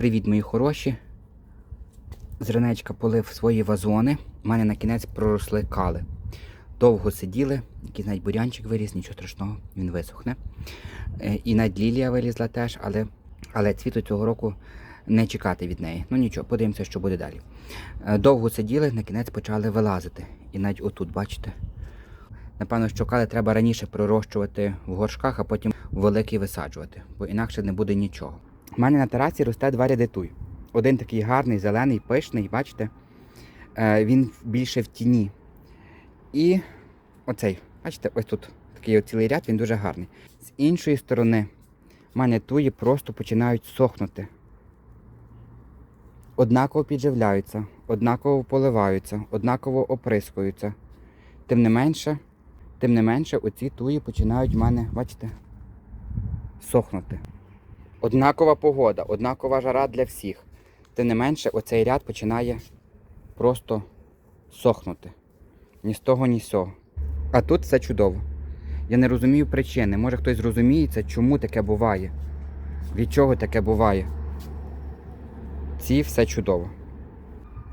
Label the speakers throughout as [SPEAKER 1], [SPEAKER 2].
[SPEAKER 1] Привіт, мої хороші. Зранечка полив свої вазони. У мене на кінець проросли кали. Довго сиділи, якийсь навіть бурянчик виріс, нічого страшного, він висохне. Е, І навіть лілія вилізла теж, але, але цвіту цього року не чекати від неї. Ну нічого, подивимося, що буде далі. Е, Довго сиділи, на кінець почали вилазити. І навіть отут, бачите. Напевно, що кали треба раніше пророщувати в горшках, а потім великий висаджувати, бо інакше не буде нічого. У мене на терасі росте два ряди туй. Один такий гарний, зелений, пишний, бачите? Е, він більше в тіні. І оцей, бачите, ось тут такий цілий ряд, він дуже гарний. З іншої сторони, в мене туї просто починають сохнути. Однаково підживляються, однаково поливаються, однаково оприскуються. Тим не менше, тим не менше, оці туї починають в мене, бачите, сохнути. Однакова погода, однакова жара для всіх. Тим не менше, оцей ряд починає просто сохнути. Ні з того, ні з цього. А тут все чудово. Я не розумію причини. Може хтось зрозуміється, чому таке буває. Від чого таке буває. Ці все чудово.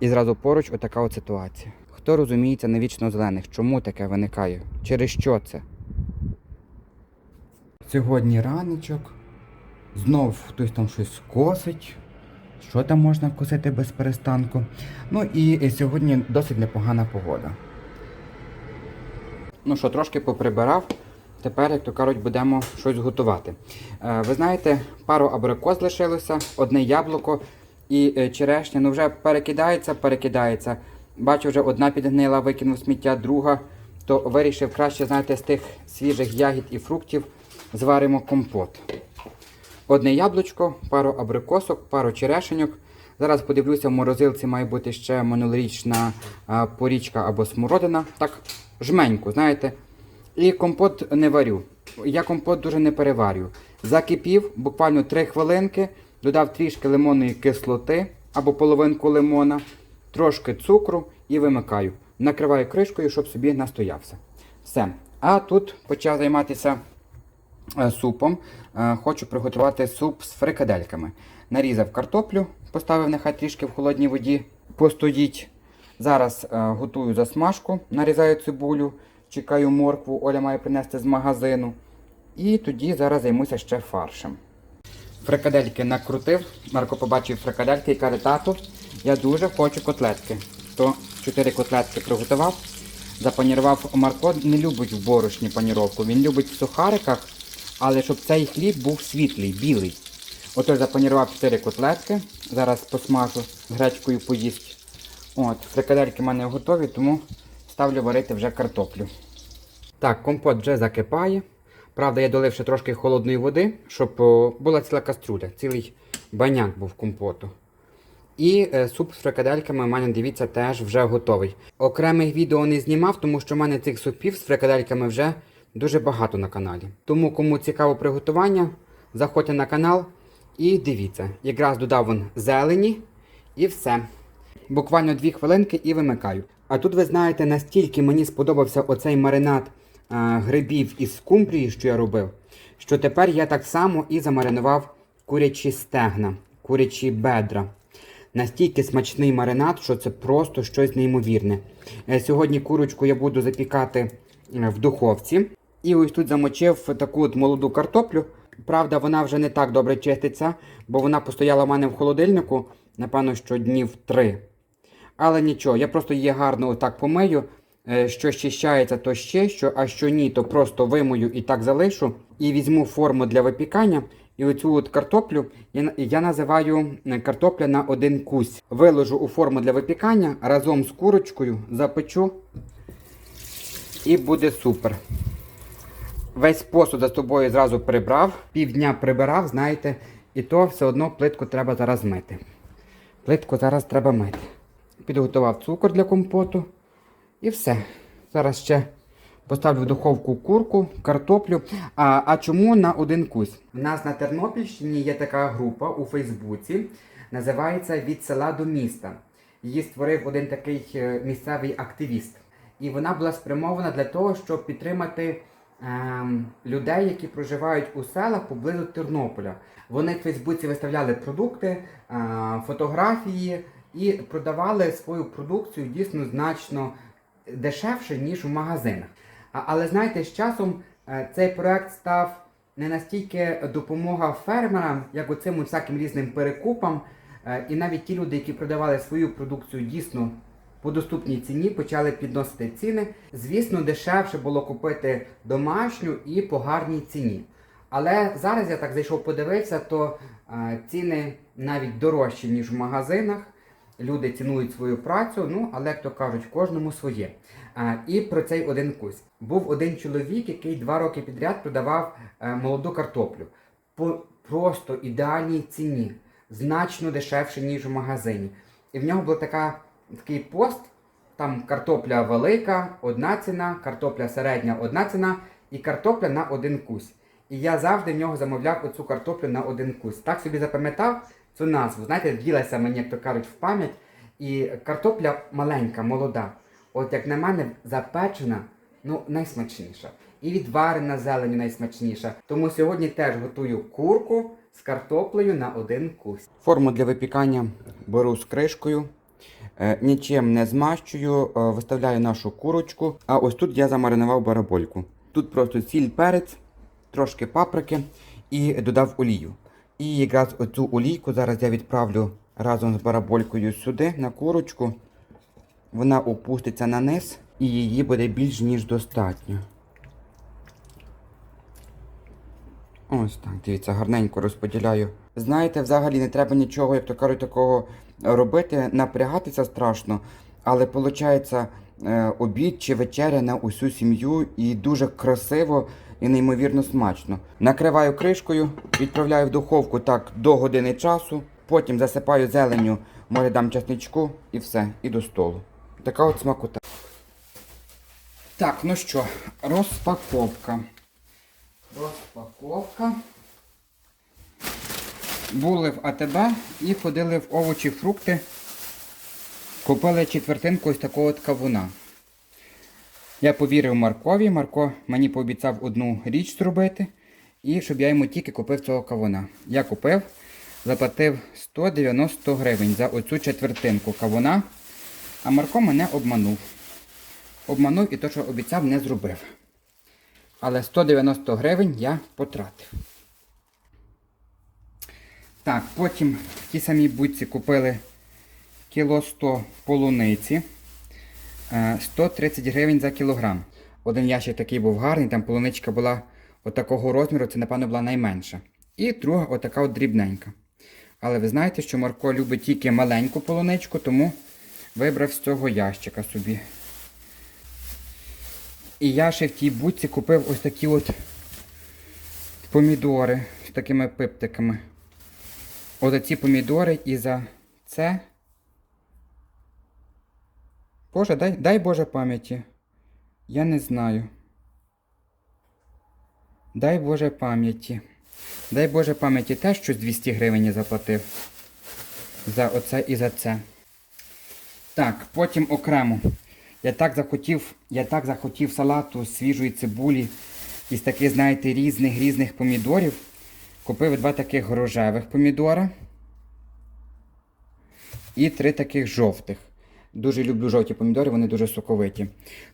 [SPEAKER 1] І зразу поруч отака от ситуація. Хто розуміється на вічно зелених, чому таке виникає? Через що це? Сьогодні раночок. Знов хтось там щось косить. Що там можна косити без перестанку? Ну і сьогодні досить непогана погода. Ну що, трошки поприбирав. Тепер, як то кажуть, будемо щось готувати. Е, ви знаєте, пару абрикос лишилося, одне яблуко і е, черешня. Ну вже перекидається, перекидається. Бачу, вже одна підгнила, викинув сміття, друга. То вирішив краще, знаєте, з тих свіжих ягід і фруктів зваримо компот. Одне яблучко, пару абрикосок, пару черешеньок. Зараз подивлюся, в морозилці має бути ще минулорічна порічка або смородина. Так, жменьку, знаєте. І компот не варю. Я компот дуже не переварю. Закипів буквально 3 хвилинки, додав трішки лимонної кислоти або половинку лимона, трошки цукру і вимикаю. Накриваю кришкою, щоб собі настоявся. Все. А тут почав займатися супом. Е, Хочу приготувати суп з фрикадельками. Нарізав картоплю, поставив нехай трішки в холодній воді, постоїть. Зараз е, готую засмажку, нарізаю цибулю, чекаю моркву, Оля має принести з магазину. І тоді зараз займуся ще фаршем. Фрикадельки накрутив. Марко побачив фрикадельки і каже, тату, я дуже хочу котлетки. То 4 котлетки приготував. Запанірував Марко не любить в борошні паніровку, він любить в сухариках, але щоб цей хліб був світлий, білий. Отож запанірував 4 котлетки. Зараз посмажу з гречкою поїсть. От, фрикадельки в мене готові, тому ставлю варити вже картоплю. Так, компот вже закипає. Правда, я долив ще трошки холодної води, щоб була ціла каструля, цілий баняк був компоту. І е, суп з фрикадельками у мене, дивіться, теж вже готовий. Окремих відео не знімав, тому що в мене цих супів з фрикадельками вже дуже багато на каналі. Тому, кому цікаво приготування, заходьте на канал і дивіться. Якраз додав вон зелені і все. Буквально дві хвилинки і вимикаю. А тут ви знаєте, настільки мені сподобався оцей маринад а, грибів із скумбрії, що я робив, що тепер я так само і замаринував курячі стегна, курячі бедра. Настільки смачний маринад, що це просто щось неймовірне. Е, Сьогодні курочку я буду запікати е, в духовці. І ось тут замочив таку от молоду картоплю. Правда, вона вже не так добре чиститься, бо вона постояла в мене в холодильнику, напевно, що днів три. Але нічого, я просто її гарно отак помию. Е, Що щищається, то ще, що, а що ні, то просто вимою і так залишу. І візьму форму для випікання. І оцю от картоплю я, називаю е, картопля на один кусь. Виложу у форму для випікання разом з курочкою, запечу. І буде супер. Весь посуд за тобою зразу прибрав, півдня прибирав, знаєте, і то все одно плитку треба зараз мити. Плитку зараз треба мити. Підготував цукор для компоту. І все. Зараз ще поставлю в духовку курку, картоплю. А, а чому на один кусь? У нас на Тернопільщині є така група у Фейсбуці, називається Від села до міста. Її створив один такий е, місцевий активіст. І вона була спрямована для того, щоб підтримати людей, які проживають у селах поблизу Тернополя. Вони в Фейсбуці виставляли продукти, е, фотографії і продавали свою продукцію дійсно значно дешевше, ніж у магазинах. Але знаєте, з часом е, цей проект став не настільки допомога фермерам, як оцим всяким різним перекупам. Е, І навіть ті люди, які продавали свою продукцію дійсно по доступній ціні, почали підносити ціни. Звісно, дешевше було купити домашню і по гарній ціні. Але зараз я так зайшов, подивився, то е, ціни навіть дорожчі, ніж в магазинах. Люди цінують свою працю, ну але як то кажуть, кожному своє. А, і про цей один кусь. Був один чоловік, який два роки підряд продавав е, молоду картоплю по просто ідеальній ціні, значно дешевше, ніж у магазині. І в нього була така, такий пост, там картопля велика, одна ціна, картопля середня, одна ціна, і картопля на один кусь. І я завжди в нього замовляв оцю картоплю на один кусь. Так собі запам'ятав цю назву. Знаєте, вділася мені, як то кажуть, в пам'ять. І картопля маленька, молода. От як на мене, запечена, ну, найсмачніша. І відварена зелень найсмачніша. Тому сьогодні теж готую курку з картоплею на один кусь. Форму для випікання беру з кришкою. Е, Нічим не змащую, е, виставляю нашу курочку. А ось тут я замаринував барабольку. Тут просто сіль, перець, трошки паприки і додав олію. І якраз оцю олійку зараз я відправлю разом з бараболькою сюди, на курочку. Вона опуститься на низ і її буде більш ніж достатньо. Ось так, дивіться, гарненько розподіляю. Знаєте, взагалі не треба нічого, як то кажуть, такого робити, напрягатися страшно, але виходить обід чи вечеря на усю сім'ю і дуже красиво і неймовірно смачно. Накриваю кришкою, відправляю в духовку так до години часу, потім засипаю зеленню, може дам часничку і все, і до столу. Така от смакота. Так, ну що, розпаковка. Розпаковка. Були в АТБ і ходили в овочі, фрукти. Купили четвертинку ось такого от кавуна. Я повірив Маркові. Марко мені пообіцяв одну річ зробити. І щоб я йому тільки купив цього кавуна. Я купив, заплатив 190 гривень за оцю четвертинку кавуна. А Марко мене обманув. Обманув і то, що обіцяв, не зробив. Але 190 гривень я потратив. Так, потім в тій самій будці купили кіло 100 полуниці. Е, 130 гривень за кілограм. Один ящик такий був гарний, там полуничка була отакого розміру, це, напевно, була найменша. І друга отака от дрібненька. Але ви знаєте, що Марко любить тільки маленьку полуничку, тому вибрав з цього ящика собі. І я ще в тій будці купив ось такі от помідори з такими пиптиками. Ось ці помідори і за це. Боже, дай, дай Боже пам'яті. Я не знаю. Дай Боже пам'яті. Дай Боже пам'яті теж щось 200 гривень я заплатив. За оце і за це. Так, потім окремо. Я так захотів, я так захотів салату свіжої цибулі із таких, знаєте, різних різних помідорів. Купив два таких рожевих помідора і три таких жовтих. Дуже люблю жовті помідори, вони дуже соковиті.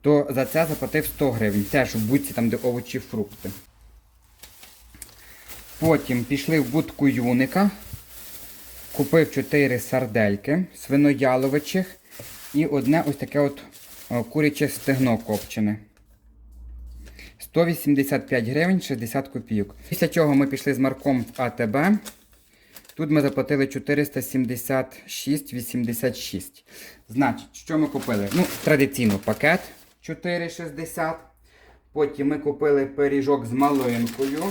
[SPEAKER 1] То за це заплатив 100 гривень. Теж в будці там, де овочі, фрукти. Потім пішли в будку юника. Купив 4 сардельки свинояловичих і одне ось таке от куряче стегно копчене. 185 гривень 60 копійок. Після чого ми пішли з Марком в АТБ. Тут ми заплатили 476,86. Значить, що ми купили? Ну, традиційно пакет 4,60. Потім ми купили пиріжок з малинкою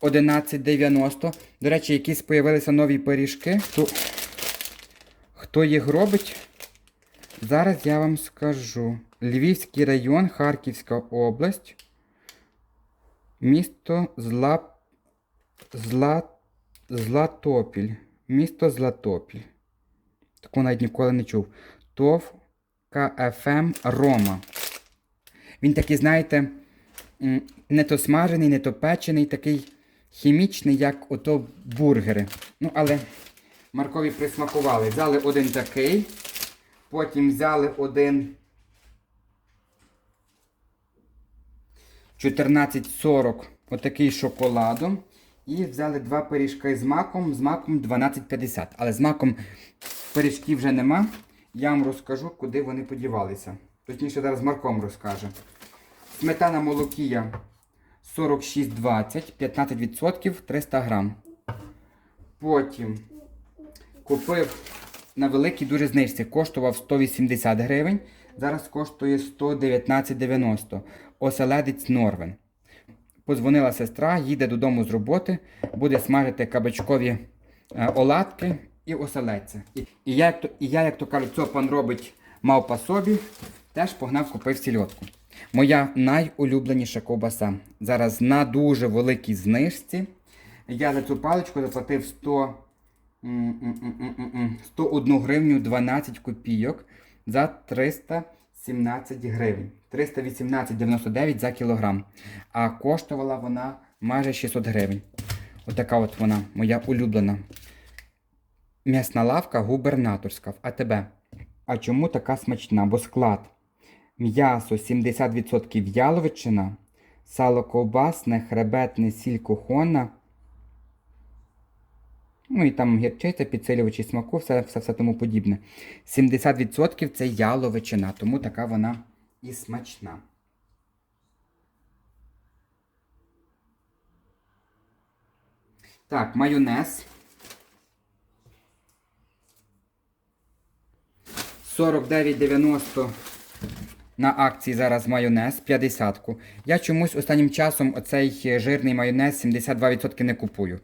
[SPEAKER 1] 11,90. До речі, якісь з'явилися нові пиріжки. То хто їх робить? Зараз я вам скажу. Львівський район, Харківська область. Місто Зла... Зла... Златопіль. Місто Златопіль. Такого навіть ніколи не чув. ТОВ КФМ Рома. Він такий, знаєте, не то смажений, не то печений, такий хімічний, як ото бургери. Ну, але Маркові присмакували. Взяли один такий, потім взяли один 14,40 отакий шоколадом. І взяли два пиріжки з маком, з маком 12,50. Але з маком пиріжків вже нема. Я вам розкажу, куди вони подівалися. Точніше, зараз Марком розкаже. Сметана молокія 46,20, 15%, 300 грам. Потім купив на великій дуже знижці. Коштував 180 гривень. Зараз коштує 119,90. Оселедець Норвен. Позвонила сестра, їде додому з роботи, буде смажити кабачкові е, оладки і оселедця. І, і, я, як то, кажуть, цього пан робить мав по собі, теж погнав, купив сільотку. Моя найулюбленіша ковбаса. Зараз на дуже великій знижці. Я за цю паличку заплатив 100, м, м, м, м, м, м, 101 гривню 12 копійок за 317 гривень. 318,99 за кілограм. А коштувала вона майже 600 гривень. Отака от вона, моя улюблена. М'ясна лавка губернаторська в АТБ. А чому така смачна? Бо склад. М'ясо 70% яловичина, сало ковбасне, хребетне, сіль кухонна. Ну і там гірчиця, підсилювачі смаку, все, все, все тому подібне. 70% це яловичина, тому така вона і смачна. Так, майонез. 49,90 на акції зараз майонез 50-ку. Я чомусь останнім часом оцей жирний майонез 72% не купую.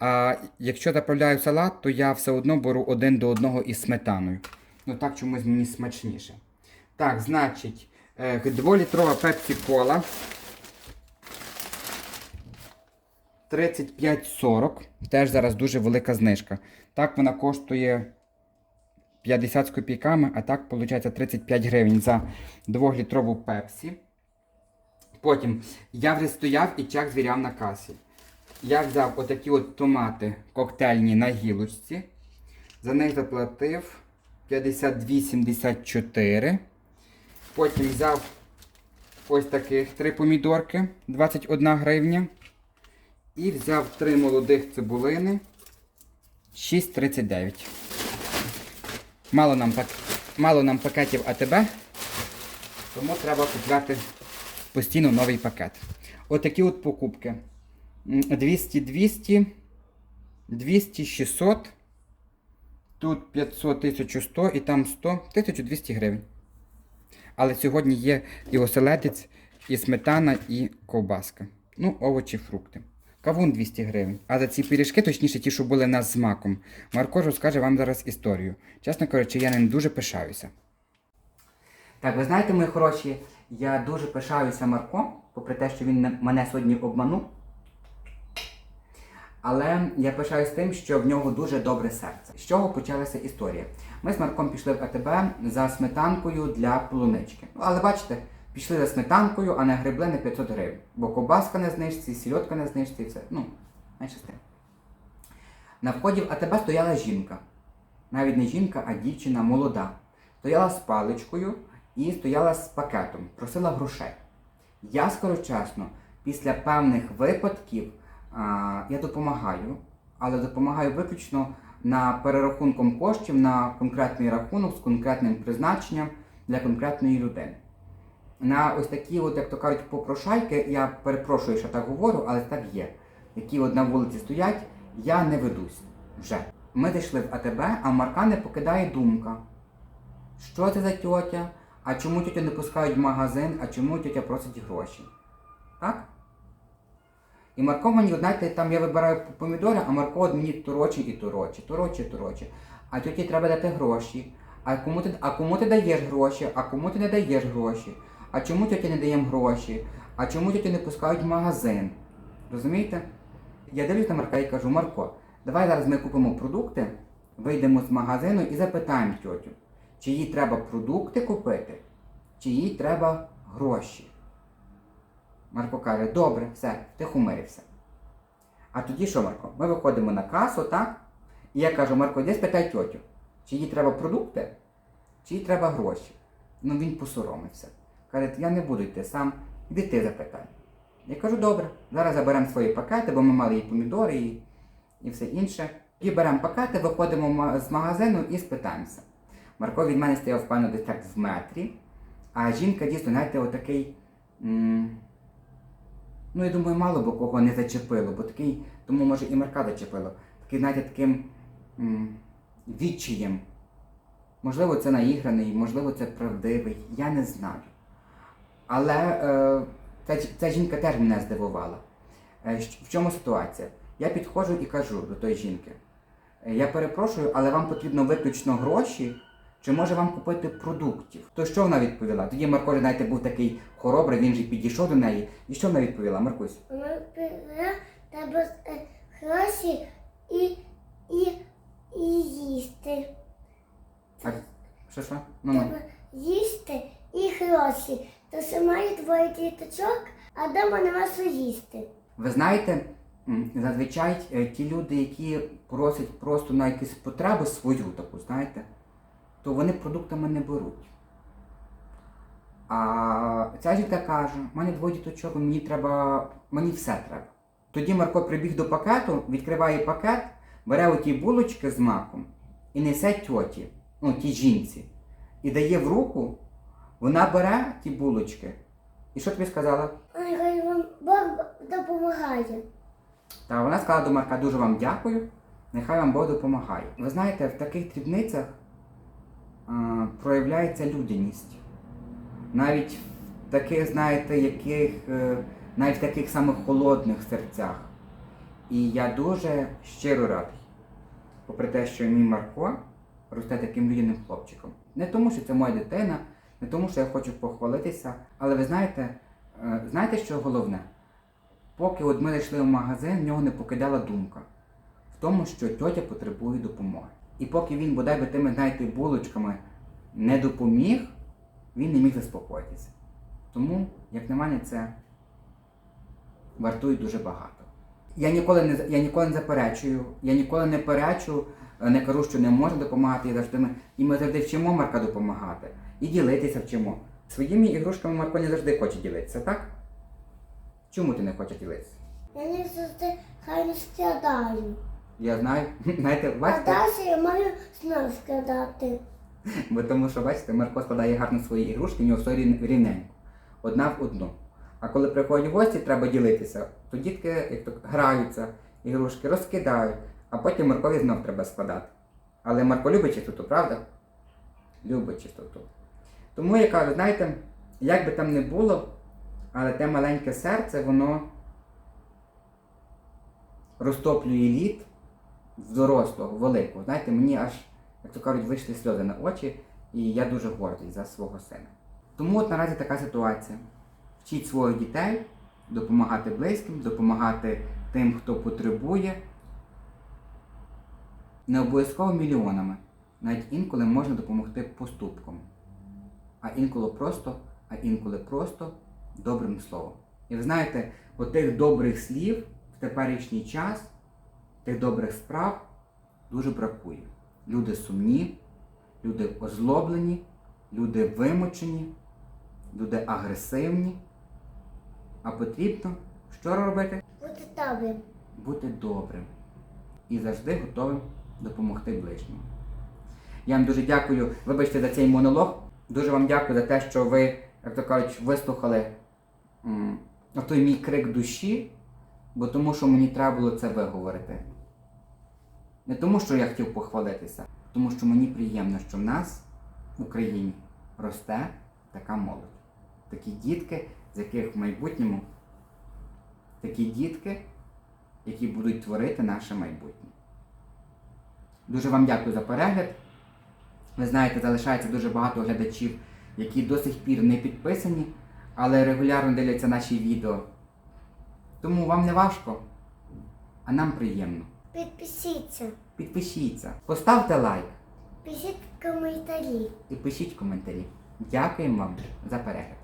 [SPEAKER 1] А якщо заправляю салат, то я все одно беру один до одного із сметаною. Ну так чомусь мені смачніше. Так, значить, 2-літрова пепсі кола. 35,40. Теж зараз дуже велика знижка. Так вона коштує 50 з копійками, а так виходить 35 гривень за 2-літрову пепсі. Потім я вже стояв і чек звіряв на касі. Я взяв отакі от томати коктейльні на гілочці. За них заплатив 52,74. Потім взяв ось таких три помідорки 21 гривня. І взяв три молодих цибулини 6,39. Мало нам. Мало нам пакетів АТБ, тому треба купляти постійно новий пакет. Отакі от покупки. 200, 200, 200, 600, тут 500, 1100 і там 100, 1200 гривень. Але сьогодні є і оселедець, і сметана, і ковбаска. Ну, овочі, фрукти. Кавун 200 гривень. А за ці пиріжки, точніше ті, що були нас з маком, Марко розкаже вам зараз історію. Чесно кажучи, я ним дуже пишаюся. Так, ви знаєте, мої хороші, я дуже пишаюся Марком, попри те, що він мене сьогодні обманув. Але я пишаюсь тим, що в нього дуже добре серце. З чого почалася історія? Ми з Марком пішли в АТБ за сметанкою для полунички. Ну, але бачите, пішли за сметанкою, а не гребли на 500 гривень. Бо ковбаска на знижці, сільотка на знижці, і. Ну, менше з тим. На вході в АТБ стояла жінка. Навіть не жінка, а дівчина молода. Стояла з паличкою і стояла з пакетом, просила грошей. Я, скажу чесно, після певних випадків а, я допомагаю, але допомагаю виключно на перерахунком коштів на конкретний рахунок з конкретним призначенням для конкретної людини. На ось такі, от, як то кажуть, попрошайки, я перепрошую, що так говорю, але так є. Які от на вулиці стоять, я не ведусь вже. Ми зайшли в АТБ, а Марка не покидає думка. Що це за тьотя? А чому тьотя не пускають в магазин, а чому тьотя просить гроші? Так? І Марко мені, знаєте, там я вибираю помідори, а Марко мені торочить і торочить, торочить, торочить. А тьоті треба дати гроші. А кому ти, а кому ти даєш гроші, а кому ти не даєш гроші? А чому тьоті не даємо гроші? А чому тьоті не пускають в магазин? Розумієте? Я дивлюсь на Марка і кажу, Марко, давай зараз ми купимо продукти, вийдемо з магазину і запитаємо тьотю, чи їй треба продукти купити, чи їй треба гроші. Марко каже, добре, все, ти хумирився. А тоді що, Марко? Ми виходимо на касу, так? І я кажу, Марко, йди спитай тьотю, чи їй треба продукти, чи їй треба гроші. Ну він посоромився. Каже, я не буду йти сам, іди ти запитай. Я кажу, добре, зараз заберемо свої пакети, бо ми мали і помідори, і, і все інше. І беремо пакети, виходимо з магазину і спитаємося. Марко від мене стояв певно десь так в метрі, а жінка дійсно, знаєте, отакий. м, Ну, я думаю, мало би кого не зачепило, бо такий, тому може і Марка зачепило. Такий, знаєте, таким м, відчаєм. Можливо, це наіграний, можливо, це правдивий, я не знаю. Але е, ця, ця жінка теж мене здивувала. Е, в чому ситуація? Я підходжу і кажу до тої жінки: «Е, я перепрошую, але вам потрібно виключно гроші, чи може вам купити продуктів? То що вона відповіла? Тоді Марко, знаєте, був такий хоробрий, він же підійшов до неї. І що вона відповіла, Маркусь?
[SPEAKER 2] Тебе е, гроші і, і, і їсти.
[SPEAKER 1] А, що що? Ну, ну.
[SPEAKER 2] Треба їсти і гроші. То що має двоє діточок, а дома нема що їсти.
[SPEAKER 1] Ви знаєте, зазвичай е, ті люди, які просять просто на якусь потребу свою таку, знаєте, то вони продуктами не беруть. А ця жінка каже, в мене двоє діточок, мені треба, мені все треба. Тоді Марко прибіг до пакету, відкриває пакет, бере оті булочки з маком і несе тьоті, ну тій жінці, і дає в руку, вона бере ті булочки. І що тобі сказала?
[SPEAKER 2] Ой, хай вам Бог допомагає.
[SPEAKER 1] Та вона сказала до Марка, дуже вам дякую, нехай вам Бог допомагає. Ви знаєте, в таких дрібницях а, проявляється людяність. Навіть в таких, знаєте, яких, е, навіть в таких самих холодних серцях. І я дуже щиро радий, попри те, що мій Марко росте таким людяним хлопчиком. Не тому, що це моя дитина, не тому, що я хочу похвалитися, але ви знаєте, е, знаєте, що головне? Поки от ми зайшли в магазин, в нього не покидала думка в тому, що тьотя потребує допомоги. І поки він бодай би тими, знаєте, булочками не допоміг, він не міг заспокоїтися. Тому, як на мене, це вартує дуже багато. Я ніколи не, я ніколи не заперечую, я ніколи не перечу, не кажу, що не можна допомагати, і, завжди ми, і ми завжди вчимо Марка допомагати. І ділитися вчимо. Своїми ігрушками Марко не завжди хоче ділитися, так? Чому ти не хочеш ділитися?
[SPEAKER 2] Я не завжди хай не складаю.
[SPEAKER 1] Я знаю, знаєте,
[SPEAKER 2] А далі я маю знов складати.
[SPEAKER 1] бо тому що бачите, Марко складає гарно свої ігрушки, в нього все рівненько. Одна в одну. А коли приходять гості, треба ділитися, то дітки як то граються, ігрушки розкидають, а потім Маркові знов треба складати. Але Марко любить чистоту, правда? Любить чистоту. Тому я кажу, знаєте, як би там не було, але те маленьке серце, воно розтоплює лід в дорослого, великого. Знаєте, мені аж, як то кажуть, вийшли сльози на очі, і я дуже гордий за свого сина. Тому от наразі така ситуація. Вчіть своїх дітей допомагати близьким, допомагати тим, хто потребує. Не обов'язково мільйонами. Навіть інколи можна допомогти поступком. А інколи просто, а інколи просто добрим словом. І ви знаєте, отих добрих слів в теперішній час, тих добрих справ дуже бракує. Люди сумні, люди озлоблені, люди вимучені, люди агресивні. А потрібно що робити?
[SPEAKER 2] Бути добрим.
[SPEAKER 1] Бути добрим і завжди готовим допомогти ближньому. Я вам дуже дякую, вибачте за цей монолог. Дуже вам дякую за те, що ви, як то кажуть, вислухали м, той мій крик душі, бо тому що мені треба було це виговорити. Не тому, що я хотів похвалитися, тому що мені приємно, що в нас в Україні росте така молодь. Такі дітки, з яких в майбутньому такі дітки, які будуть творити наше майбутнє. Дуже вам дякую за перегляд. Ви знаєте, залишається дуже багато глядачів, які до сих пір не підписані, але регулярно дивляться наші відео. Тому вам не важко, а нам приємно.
[SPEAKER 2] Підпишіться.
[SPEAKER 1] Підпишіться, поставте лайк
[SPEAKER 2] Пишіть коментарі.
[SPEAKER 1] і пишіть коментарі. Дякуємо вам за перегляд.